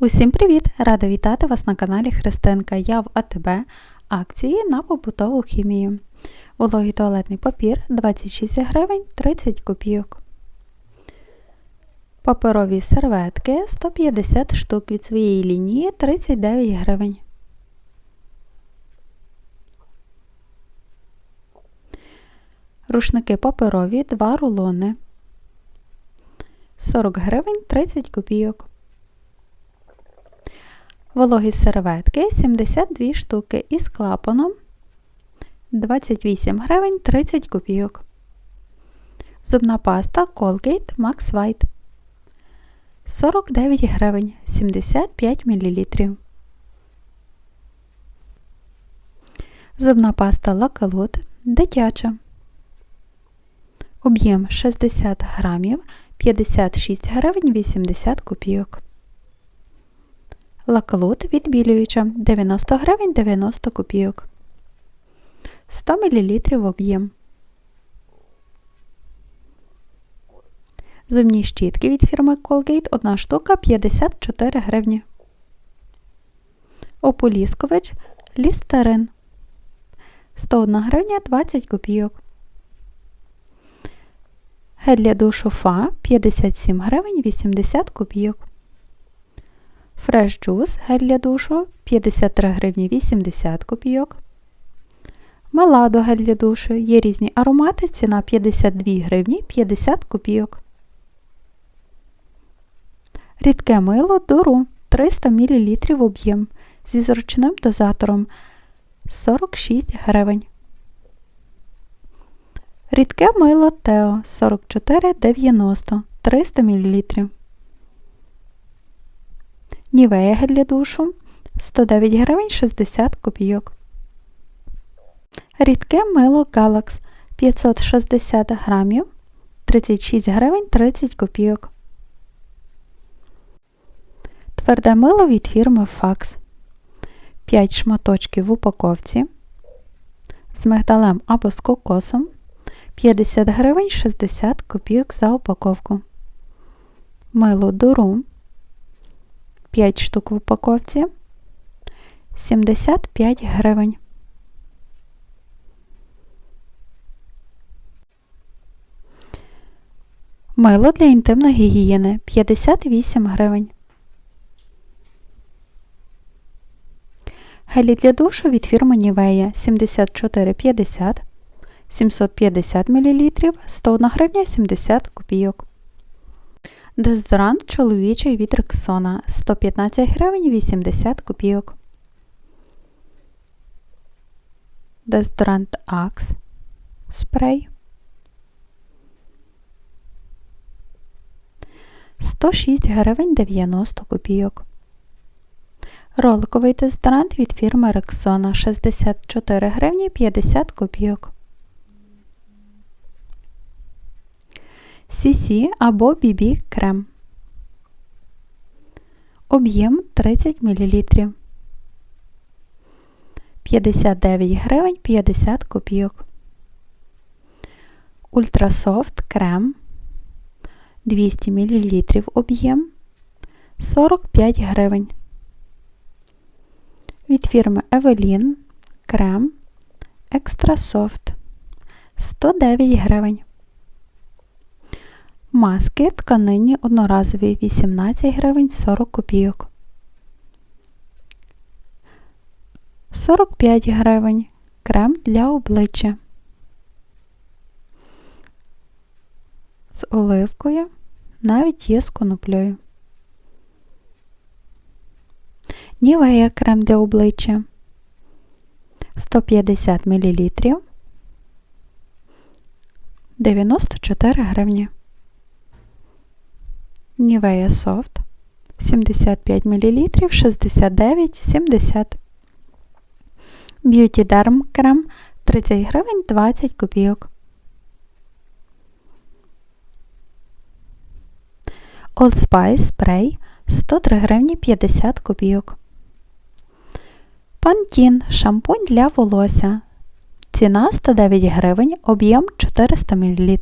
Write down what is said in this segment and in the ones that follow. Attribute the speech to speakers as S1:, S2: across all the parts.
S1: Усім привіт! Рада вітати вас на каналі Христинка. Я в АТБ акції на побутову хімію. Вологий туалетний папір 26 гривень 30 копійок. Паперові серветки 150 штук від своєї лінії 39 гривень. Рушники паперові 2 рулони 40 гривень 30 копійок. Вологі серветки 72 штуки із клапаном 28 гривень 30 копійок. Зубна паста Colgate Max White 49 гривень 75 мл. Зубна паста Лакалут дитяча. Об'єм 60 грамів 56 гривень 80 копійок. Лакалут відбілююча 90 гривень 90 копійок. 100 мл об'єм. Зубні щітки від фірми Colgate 1 штука 54 гривні. Ополіскович Лістерин 101 гривня 20 копійок. Гель для душу Фа 57 гривень 80 копійок. Fresh Juice гель для душу 53 гривні 80 копійок. Маладо гель для душу. Є різні аромати, ціна 52 гривні 50 копійок. Рідке мило Дуру 300 мл об'єм зі зручним дозатором 46 гривень. Рідке мило Тео 44,90 300 мл. Нівея для душу. 109 гривень 60 копійок. Рідке мило Galax. 560 грамів. 36 гривень 30 копійок. Тверде мило від фірми Fax. 5 шматочків в упаковці. З мигдалем або з кокосом. 50 гривень 60 копійок за упаковку. Мило дуру 5 штук в упаковці 75 гривень. Мило для інтимної гігієни 58 гривень. Гелі для душу від фірми Нівея 74,50 750 мл 101 гривня 70 копійок. Дезодорант чоловічий від Рексона 115 гривень 80 копійок. Дезодорант Axe спрей 106 гривень 90 копійок. Роликовий дезодорант від фірми Рексона 64 гривні 50 копійок. CC або BB крем. Об'єм 30 мл. 59 гривень 50 копійок. Ультрасофт крем 200 мл об'єм 45 гривень. Від фірми Evelyn крем Екстра Софт 109 гривень. Маски тканині одноразові 18 гривень 40 копійок. 45 гривень крем для обличчя. З оливкою, навіть є з коноплею. Нівея крем для обличчя 150 мл 94 гривні. Нівея Софт 75 мл 69,70 Beauty Derm крем 30 гривень 20 копійок. Old Spice спрей 103 гривні 50 копійок. Пантін шампунь для волосся. Ціна 109 гривень, об'єм 400 мл.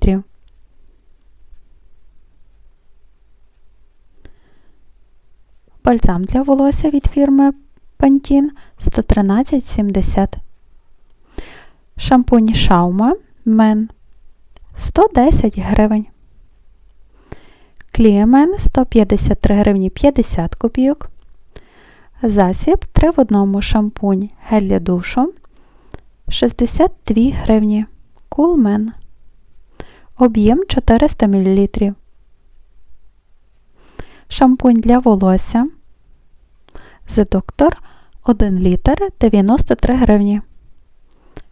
S1: Бальзам для волосся від фірми Pantene 113,70. Шампунь Шаума Мен 110 гривень. Кліємен 153 гривні 50 копійок. Засіб 3 в одному шампунь гель для душу 62 гривні. Кулмен. Об'єм 400 мл. Шампунь для волосся. The Doctor 1 літр 93 гривні.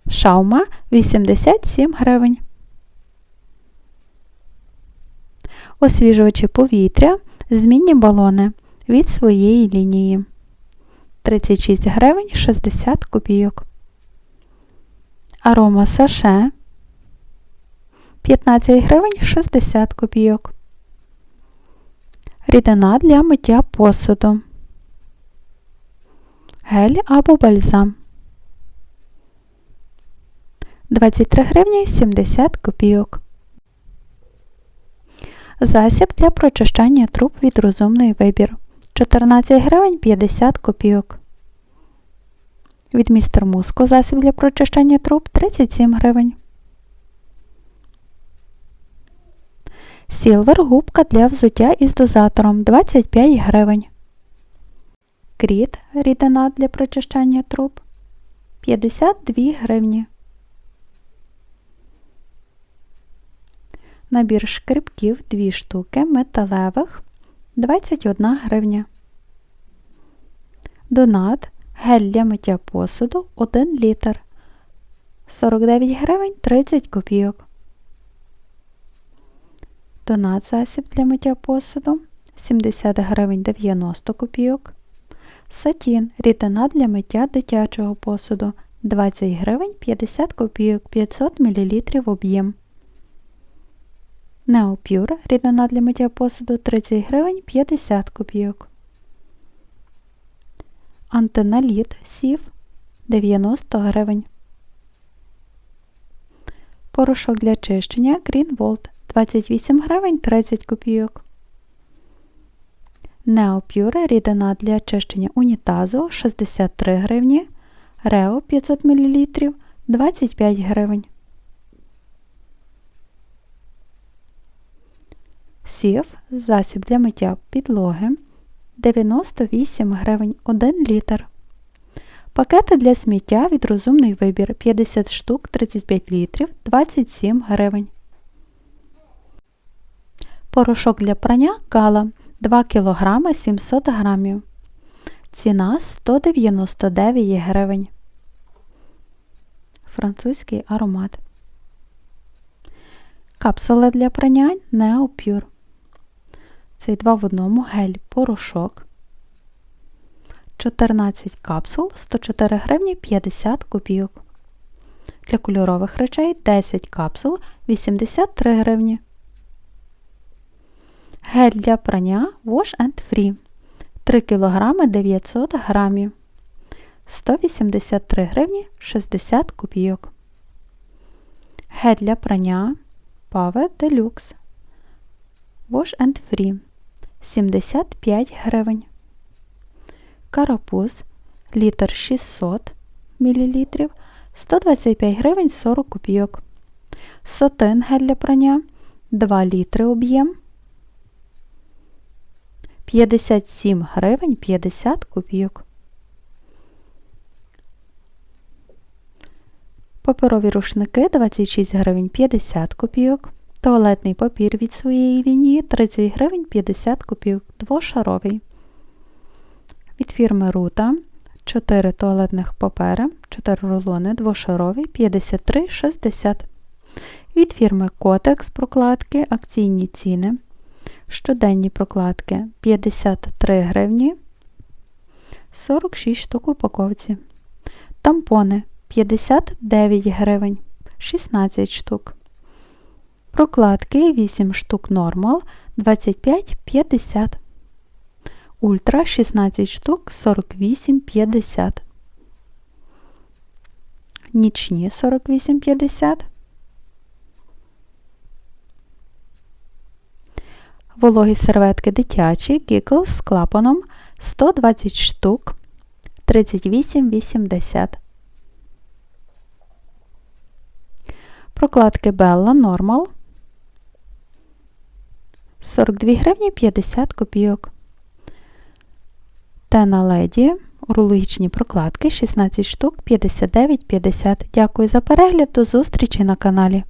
S1: Шаума 87 гривень. Освіжувачі повітря. Змінні балони від своєї лінії. 36 гривень 60 копійок. Арома саше 15 гривень 60 копійок. Рідина для миття посуду. Гель або бальзам. 23 гривні 70 копійок. Засіб для прочищання труб від розумний вибір. 14 гривень 50 копійок. Від містер Муско засіб для прочищання труб 37 гривень. Сілвер губка для взуття із дозатором 25 гривень. Кріт рідина для прочищання труб 52 гривні. Набір шкребків 2 штуки металевих 21 гривня. Донат гель для миття посуду 1 літр 49 гривень 30 копійок. Донат засіб для миття посуду 70 гривень 90 копійок. Сатін рідина для миття дитячого посуду 20 гривень 50 копійок 500 мл об'єм. Неопюр рідина для миття посуду 30 гривень 50 копійок. Антиналіт сів 90 гривень. Порошок для чищення Greenwald 28 гривень 30 копійок. Неопюре рідина для чищення унітазу 63 гривні. Рео 500 мл 25 гривень. Сів засіб для миття підлоги 98 гривень 1 літр. Пакети для сміття від розумний вибір 50 штук 35 літрів 27 гривень. Порошок для прання гала 2 кг 700 г. Ціна 199 гривень. Французький аромат. Капсула для прання Neopure. Цей 2 в одному гель порошок. 14 капсул 104 гривні 50 копійок. Для кольорових речей 10 капсул 83 гривні. Гель для прання Wash and Free 3 кг 900 грамів. 183 гривні 60 копійок. Гель для прання Power Deluxe Wash and Free 75 гривень. Карапуз літр 600 мл 125 гривень 40 копійок. Сатин гель для прання 2 літри об'єм 57 гривень 50 копійок. Паперові рушники 26 гривень 50 копійок. Туалетний папір від своєї лінії 30 гривень 50 копійок, двошаровий. Від фірми Рута 4 туалетних папери, 4 рулони двошарові 53,60. Від фірми Котекс прокладки акційні ціни. Щоденні прокладки 53 гривні 46 штук упаковці. Тампони 59 гривень 16 штук. Прокладки 8 штук нормал 25,50. Ультра 16 штук 48,50. Нічні 48,50. Вологі серветки дитячі Giggles з клапаном 120 штук 38,80. Прокладки Bella Normal 42 гривні 50 копійок. Тена Леді урологічні прокладки 16 штук 59,50. Дякую за перегляд. До зустрічі на каналі.